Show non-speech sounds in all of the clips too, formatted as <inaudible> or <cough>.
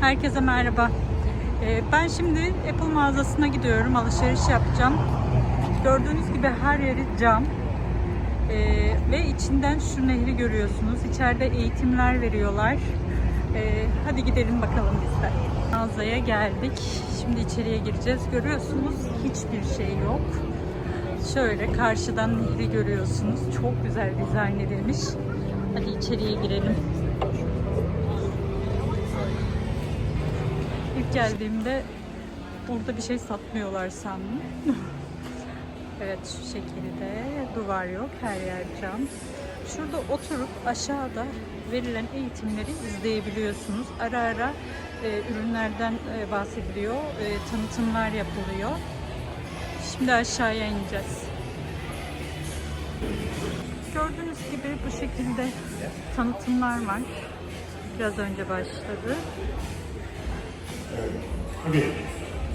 Herkese merhaba. Ee, ben şimdi Apple mağazasına gidiyorum. Alışveriş yapacağım. Gördüğünüz gibi her yeri cam. Ee, ve içinden şu nehri görüyorsunuz. İçeride eğitimler veriyorlar. Ee, hadi gidelim bakalım biz de. Mağazaya geldik. Şimdi içeriye gireceğiz. Görüyorsunuz hiçbir şey yok. Şöyle karşıdan nehri görüyorsunuz. Çok güzel dizayn edilmiş. Hadi içeriye girelim. İlk geldiğimde burada bir şey satmıyorlar sandım. <laughs> evet şu şekilde duvar yok her yer cam. Şurada oturup aşağıda verilen eğitimleri izleyebiliyorsunuz. Ara ara e, ürünlerden e, bahsediliyor, e, tanıtımlar yapılıyor. Şimdi aşağıya ineceğiz. Gördüğünüz gibi bu şekilde tanıtımlar var. Biraz önce başladı. Okay,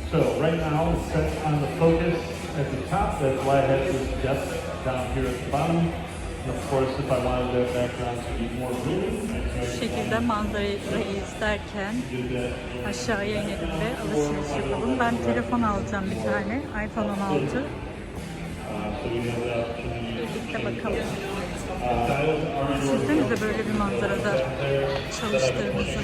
so right now it's set on the focus at the top. That's why I have this depth down here at the bottom. And of course, if I wanted the background to be more I Bu şekilde manzarayı izlerken that. aşağıya inelim ve alışveriş yapalım. Ben telefon alacağım bir tane. iPhone 16. Uh. Birlikte bakalım. Uh, Düşünsenize böyle bir manzarada çalıştığımızı.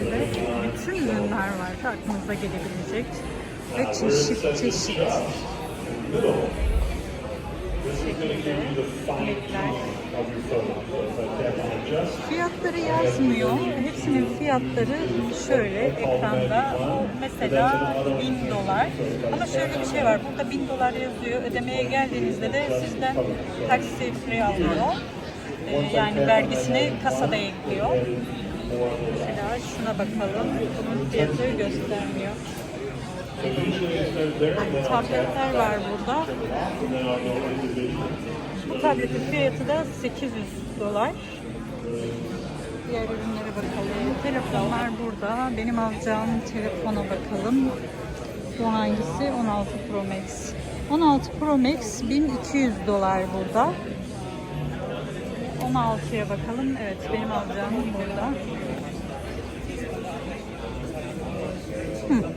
Ve bütün ürünler var aklınıza gelebilecek. Ve çeşit çeşit. Fiyatları yazmıyor. Hepsinin fiyatları şöyle ekranda. Mesela 1000 dolar. Ama şöyle bir şey var. Burada 1000 dolar yazıyor. Ödemeye geldiğinizde de sizden taksi free alıyor. Ee, yani vergisini kasada ekliyor. Mesela şuna bakalım. Bunun fiyatı göstermiyor. Tabletler var burada. Bu tabletin fiyatı da 800 dolar. Diğer ürünlere bakalım. Telefonlar burada. Benim alacağım telefona bakalım. Bu hangisi? 16 Pro Max. 16 Pro Max 1200 dolar burada. 16'ya bakalım. Evet benim alacağım burada. Hı.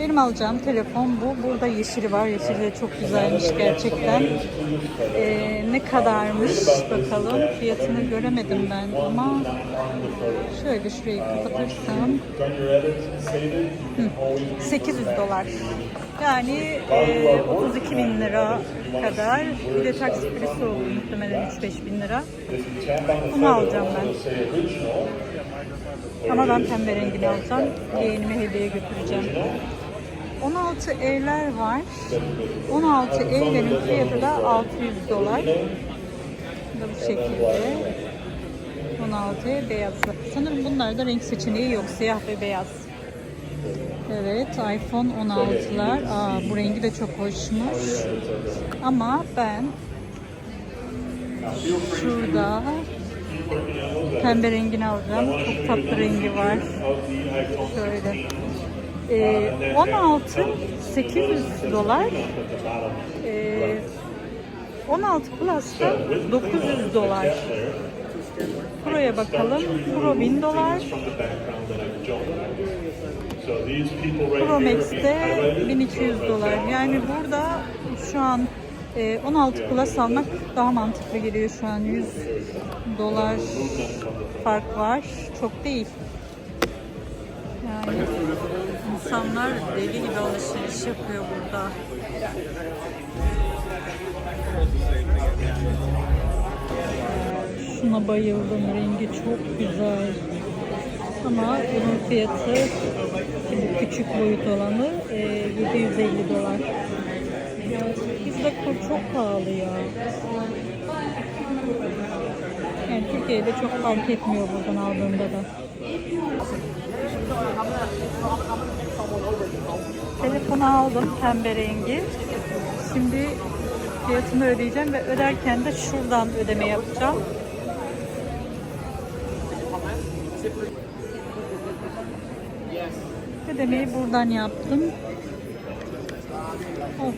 Benim alacağım telefon bu. Burada yeşili var. Yeşili de çok güzelmiş gerçekten. Ee, ne kadarmış bakalım. Fiyatını göremedim ben ama şöyle şurayı kapatırsam always 800 dolar. Yani e, 32 bin lira kadar. Bir de taksi frisi olur muhtemelen 3-5 bin lira. Bunu alacağım ben. Ama ben pembe rengini alacağım. Yeğenime hediye götüreceğim. 16 evler var. 16 evlerin fiyatı da 600 dolar. Da bu şekilde. 16 ev beyaz. Sanırım bunlarda renk seçeneği yok. Siyah ve beyaz. Evet, iPhone 16'lar. Aa, bu rengi de çok hoşmuş. Ama ben şurada pembe rengini alacağım. Çok tatlı rengi var. Şöyle. Ee, 16 800 dolar. Ee, 16 Plus da 900 dolar. Pro'ya bakalım. Pro 1000 dolar. Pro Max'te 1200 dolar. Yani burada şu an e, 16 Plus almak daha mantıklı geliyor şu an 100 dolar fark var. Çok değil. Yani insanlar deli gibi alışveriş yapıyor burada. Şuna bayıldım. Rengi çok güzel. Ama bunun fiyatı küçük boyut olanı e, 750 dolar. Bizde kur çok pahalı ya. Yani Türkiye'de çok fark etmiyor buradan aldığımda da. Telefonu aldım pembe rengi. Şimdi fiyatını ödeyeceğim ve öderken de şuradan ödeme yapacağım. Ödemeyi buradan yaptım. Of.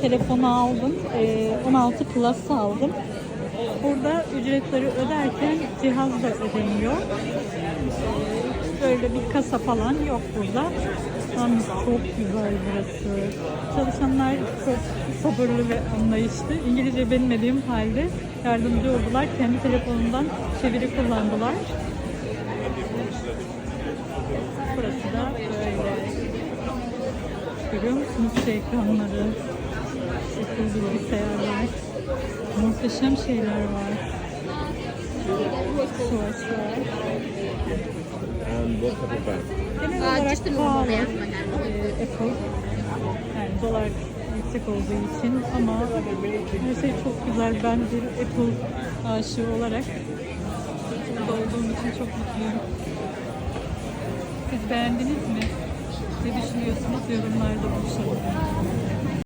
Telefonu aldım. Ee, 16 Plus aldım. Burada ücretleri öderken cihaz da ödeniyor. Ee, Böyle bir kasa falan yok burada. Yalnız çok güzel burası. Çalışanlar çok sabırlı ve anlayışlı. İngilizce bilmediğim halde yardımcı oldular. Kendi telefonundan çeviri kullandılar. Burası da böyle. Görüyor musunuz şu ekranları? Akıllı bilgisayarlar. Muhteşem şeyler var. Var. And what type of bag? Genel olarak just a pahalı normal beyaz e, Apple. Yani dolar yüksek olduğu için ama her şey çok güzel. Ben bir Apple aşığı olarak burada olduğum için çok mutluyum. Siz beğendiniz mi? Ne düşünüyorsunuz? Yorumlarda buluşalım.